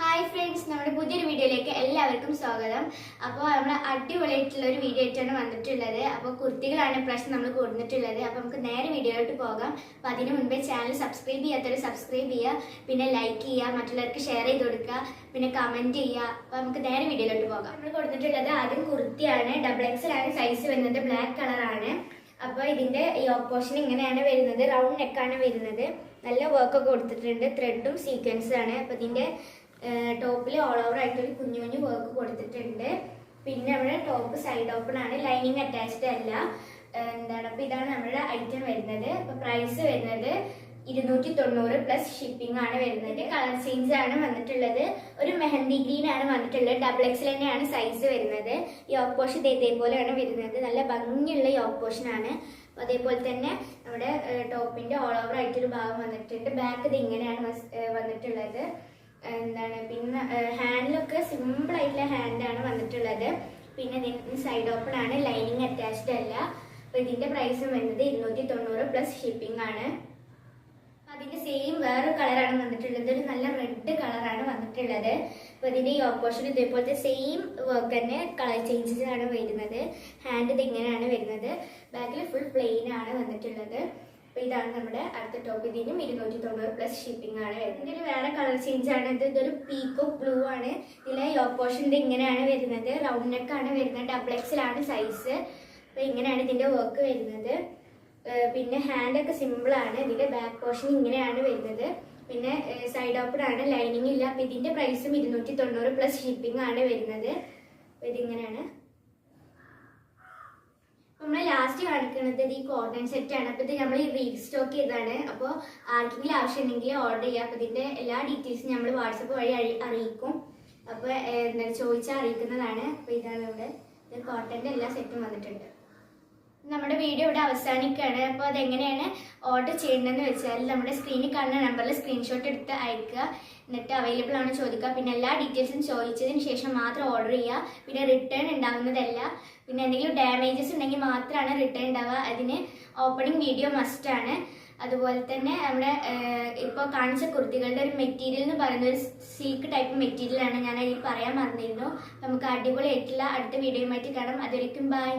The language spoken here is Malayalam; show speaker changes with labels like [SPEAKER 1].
[SPEAKER 1] ഹായ് ഫ്രണ്ട്സ് നമ്മുടെ പുതിയൊരു വീഡിയോയിലേക്ക് എല്ലാവർക്കും സ്വാഗതം. അപ്പോൾ നമ്മൾ അടിപൊളിയായിട്ടുള്ള ഒരു വീഡിയോ ആയിട്ടാണ് വന്നിട്ടുള്ളത്. അപ്പോൾ കുർത്തികളാണ് ഇപ്രാവശ്യം നമ്മൾ കൊടുത്തിട്ടുള്ളത് അപ്പോൾ നമുക്ക് നേരെ വീഡിയോയിലോട്ട് പോകാം. അപ്പോൾ അതിന് മുൻപേ ചാനൽ സബ്സ്ക്രൈബ് ചെയ്യാത്തവർ സബ്സ്ക്രൈബ് ചെയ്യുക. പിന്നെ ലൈക്ക് ചെയ്യുക. മറ്റുള്ളവർക്ക് ഷെയർ ചെയ്ത് കൊടുക്കുക. പിന്നെ കമന്റ് ചെയ്യുക. അപ്പോൾ നമുക്ക് നേരെ വീഡിയോയിലോട്ട് പോകാം. നമ്മൾ കൊടുത്തിട്ടുള്ളത് ആദ്യം കുർത്തിയാണ്. ഡബിൾ എക്സൽ ആണ് സൈസ് വരുന്നത്. ബ്ലാക്ക് കളറാണ് അപ്പോൾ ഇതിന്റെ ഈ ഓപ്പോഷൻ ഇങ്ങനെയാണ് വരുന്നത്. റൗണ്ട് നെക്കാണ് വരുന്നത്. നല്ല വർക്കൊക്കെ കൊടുത്തിട്ടുണ്ട്. ത്രെഡും സീക്വൻസും ആണ്. അപ്പോൾ ഇതിന്റെ ടോപ്പിൽ ഓൾ ഓവർ ആയിട്ട് ഒരു കുഞ്ഞു കുഞ്ഞു വർക്ക് കൊടുത്തിട്ടുണ്ട്. പിന്നെ നമ്മുടെ ടോപ്പ് സൈഡ് ഓപ്പൺ ആണ്. ലൈനിങ് അറ്റാച്ച്ഡ് അല്ല. എന്താണ്? അപ്പോൾ ഇതാണ് നമ്മുടെ ഐറ്റം വരുന്നത്. അപ്പോൾ പ്രൈസ് വരുന്നത് ഇരുന്നൂറ്റി തൊണ്ണൂറ് പ്ലസ് ഷിപ്പിംഗ് ആണ് വരുന്നത്. കളർ ചേഞ്ച് ആണ് വന്നിട്ടുള്ളത്. ഒരു മെഹന്തി ഗ്രീൻ ആണ് വന്നിട്ടുള്ളത്. ഡബിൾ എക്സ് തന്നെയാണ് സൈസ് വരുന്നത്. ഈ ഓപ്പോഷൻ ഇതേപോലെയാണ് വരുന്നത്. നല്ല ഭംഗിയുള്ള ഈ ഓപ്പോഷൻ ആണ്. അതേപോലെ തന്നെ നമ്മുടെ ടോപ്പിന്റെ ഓൾ ഓവർ ആയിട്ടൊരു ഭാഗം വന്നിട്ടുണ്ട്. ബാക്ക് ഇത് ഇങ്ങനെയാണ് വന്നിട്ടുള്ളത് എന്താണ് പിന്നെ ഹാൻഡിലൊക്കെ സിമ്പിൾ ആയിട്ടുള്ള ഹാൻഡാണ് വന്നിട്ടുള്ളത്. പിന്നെ ഇതിന് സൈഡ് ഓപ്പൺ ആണ് ലൈനിങ് അറ്റാച്ച്ഡ് അല്ല. അപ്പൊ ഇതിന്റെ പ്രൈസ് വരുന്നത് ഇരുന്നൂറ്റി തൊണ്ണൂറ് പ്ലസ് ഷിപ്പിംഗ് ആണ്. അതിന്റെ സെയിം വേറൊരു കളറാണ് വന്നിട്ടുള്ളത്. ഒരു നല്ല റെഡ് കളറാണ് വന്നിട്ടുള്ളത്. അപ്പൊ ഇതിന്റെ ഈ ഓപ്പോഷൻ ഇതേപോലത്തെ സെയിം വർക്ക് തന്നെ കളർ ചേഞ്ചസ് ആണ് വരുന്നത്. ഹാൻഡ് ഇത് ഇങ്ങനെയാണ് വരുന്നത്. ബാക്കിൽ ഫുൾ പ്ലെയിൻ ആണ് വന്നിട്ടുള്ളത്. അപ്പൊ ഇതാണ് നമ്മുടെ അടുത്ത ടോപ്പ് ഇതിനും ഇരുന്നൂറ്റി തൊണ്ണൂറ് പ്ലസ് ഷിപ്പിംഗ് ആണ്. ഇതിന്റെ ഒരു വേറെ കളർ ചേഞ്ച് ആണ്. ഇത് ഇതൊരു പീക്കോ ബ്ലൂ ആണ്. ഇതിലെ ഈ പോർഷൻ ഇത് ഇങ്ങനെയാണ് വരുന്നത്. റൗണ്ട് നെക്ക് ആണ് വരുന്നത്. ഡബിൾ എക്സിലാണ് സൈസ് അപ്പൊ ഇങ്ങനെയാണ് ഇതിന്റെ വർക്ക് വരുന്നത്. പിന്നെ ഹാൻഡ് ഒക്കെ സിമ്പിൾ ആണ്. ഇതിന്റെ ബാക്ക് പോർഷൻ ഇങ്ങനെയാണ് വരുന്നത്. പിന്നെ സൈഡ് ഓപ്പൺ ആണ്. ലൈനിങ് ഇല്ല. അപ്പൊ ഇതിന്റെ പ്രൈസും ഇരുന്നൂറ്റി തൊണ്ണൂറ് പ്ലസ് ഷിപ്പിംഗ് ആണ് വരുന്നത്. ഇതിങ്ങനെയാണ്. നമ്മൾ ലാസ്റ്റ് കാണിക്കുന്നത് ഈ കോട്ടൺ സെറ്റ് ആണ്. അപ്പോൾ ഇത് നമ്മൾ റീസ്റ്റോക്ക് ചെയ്തതാണ്. അപ്പോൾ ആർക്കെങ്കിലും ആവശ്യമുണ്ടെങ്കിൽ ഓർഡർ ചെയ്യാം. അപ്പൊ ഇതിന്റെ എല്ലാ ഡീറ്റെയിൽസും നമ്മൾ വാട്സപ്പ് വഴി അറി- അറിയിക്കും. അപ്പോൾ എന്താ ചോദിച്ചാൽ അറിയിക്കുന്നതാണ്. അപ്പോൾ ഇതാണ് ഇവിടെ. കോട്ടന്റെ എല്ലാ സെറ്റും വന്നിട്ടുണ്ട്. വീഡിയോ ഇവിടെ അവസാനിക്കുകയാണ്. അപ്പോൾ അതെങ്ങനെയാണ് ഓർഡർ ചെയ്യേണ്ടതെന്ന് വെച്ചാൽ നമ്മുടെ സ്ക്രീനിൽ കാണുന്ന നമ്പറിൽ സ്ക്രീൻഷോട്ട് എടുത്ത് അയക്കുക. എന്നിട്ട് അവൈലബിൾ ആണോ ചോദിക്കുക. പിന്നെ എല്ലാ ഡീറ്റെയിൽസും ചോദിച്ചതിന് ശേഷം മാത്രം ഓർഡർ ചെയ്യുക. പിന്നെ റിട്ടേൺ ഉണ്ടാകുന്നതല്ല പിന്നെ എന്തെങ്കിലും ഡാമേജസ് ഉണ്ടെങ്കിൽ മാത്രമാണ് റിട്ടേൺ ഉണ്ടാവുക. അതിന് ഓപ്പണിംഗ് വീഡിയോ മസ്റ്റാണ് അതുപോലെ തന്നെ നമ്മുടെ ഇപ്പോൾ കാണിച്ച കുർത്തികളുടെ ഒരു മെറ്റീരിയൽ എന്ന് പറയുന്ന ഒരു സിൽക്ക് ടൈപ്പ് മെറ്റീരിയലാണ് ഞാൻ അതിൽ പറയാൻ മറന്നിരുന്നു. നമുക്ക് അടിപൊളി ആയിട്ടുള്ള അടുത്ത വീഡിയോയുമായിട്ട് കാണാം. അതൊരിക്കും ബൈ